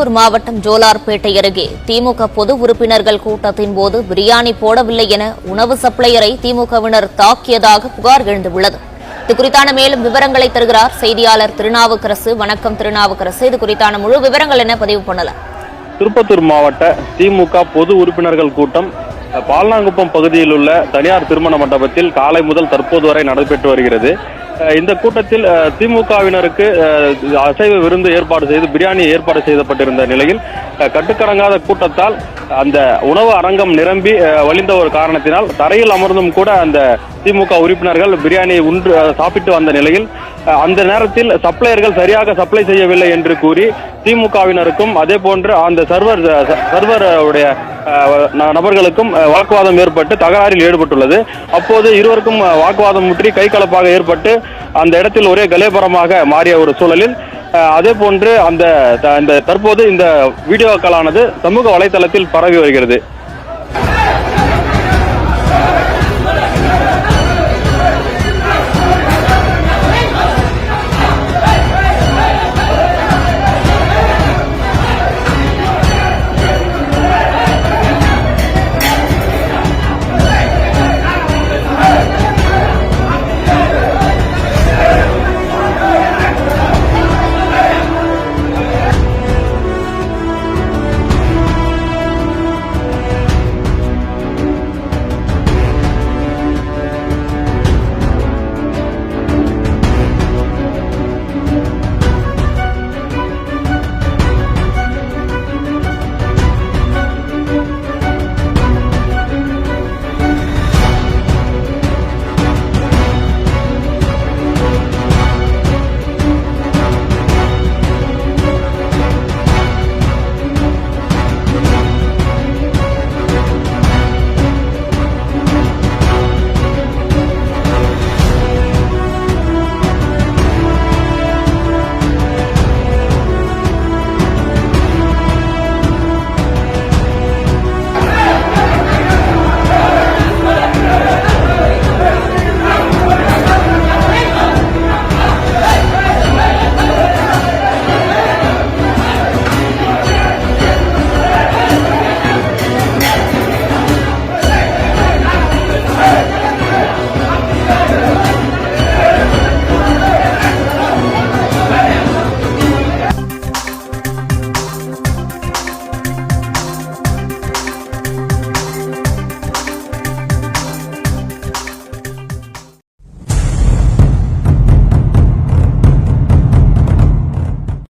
திருப்பத்தூர் மாவட்டம் ஜோலார்பேட்டை அருகே திமுக பொது உறுப்பினர்கள் கூட்டத்தின் போது பிரியாணி போடவில்லை என உணவு சப்ளையரை திமுகவினர் தாக்கியதாக புகார் எழுந்துள்ளது. இது குறித்தான மேலும் விவரங்களை தருகிறார் செய்தியாளர் திருநாவுக்கரசு. வணக்கம் திருநாவுக்கரசு. இது குறித்தான முழு விவரங்கள் என பதிவு பண்ணலாம். திருப்பத்தூர் மாவட்ட திமுக பொது உறுப்பினர்கள் கூட்டம் பால்நாங்குப்பம் பகுதியில் உள்ள தனியார் திருமண மண்டபத்தில் காலை முதல் தற்போது வரை நடைபெற்று வருகிறது. இந்த கூட்டத்தில் திமுகவினருக்கு அசைவ விருந்து ஏற்பாடு செய்து பிரியாணி ஏற்பாடு செய்யப்பட்டிருந்த நிலையில் கட்டுக்கடங்காத கூட்டத்தால் அந்த உணவு அரங்கம் நிரம்பி வழிந்த ஒரு காரணத்தினால் தரையில் அமர்ந்தும் கூட அந்த திமுக உறுப்பினர்கள் பிரியாணியை உண்டு சாப்பிட்டு வந்த நிலையில் அந்த நேரத்தில் சப்ளையர்கள் சரியாக சப்ளை செய்யவில்லை என்று கூறி திமுகவினருக்கும் அதே போன்று அந்த சர்வர் சர்வருடைய ந- நபர்களுக்கும் வாக்குவாதம் ஏற்பட்டு தகராறில் ஈடுபட்டுள்ளது. அப்போது இருவருக்கும் வாக்குவாதம் முற்றி கைகலப்பாக ஏற்பட்டு அந்த இடத்தில் ஒரே கலேபரமாக மாறிய ஒரு சூழலில் அதே போன்று அந்த த- இந்த தற்போது இந்த வீடியோக்களானது சமூக வலைதளத்தில் பரவி வருகிறது.